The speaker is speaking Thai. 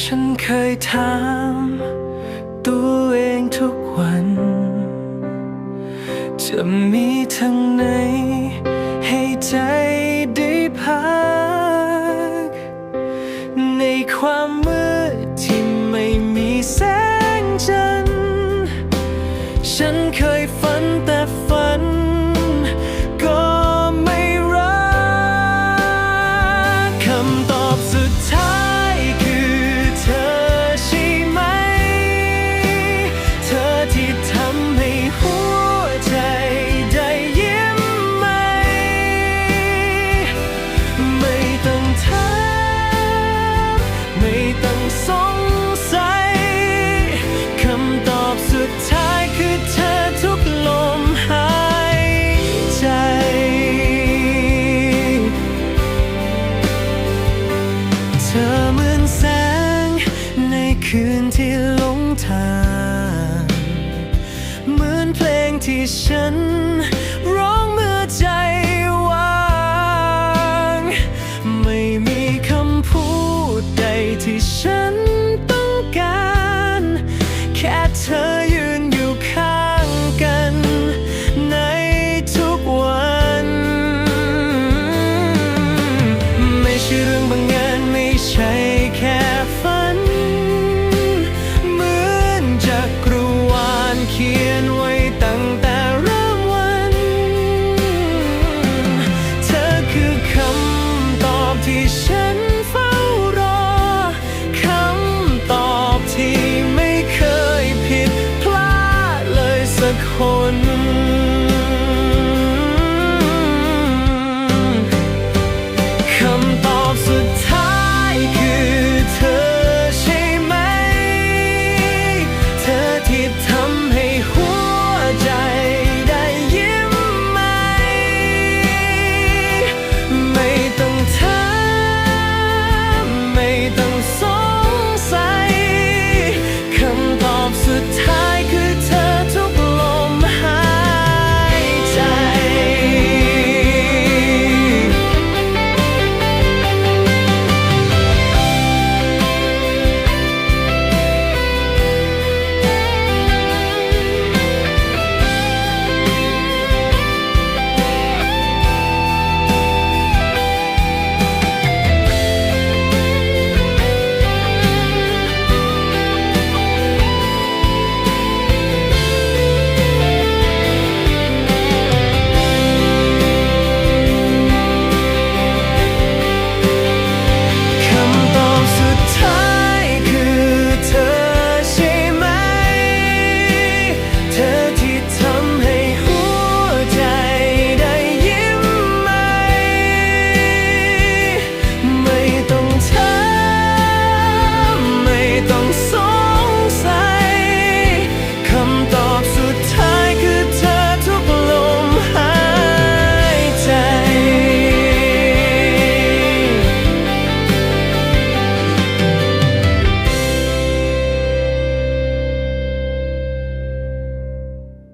ฉันเคยถามตัวเองทุกวัน จะมีทางไหนให้ใจได้พัก ในความมืดที่ไม่มีแสงจันทร์ฉันเคยฝันแต่ อเหมือนแสง ในคืนที่หลงทาง เหมือนเพลงที่ฉัน ร้องเมื่อใจ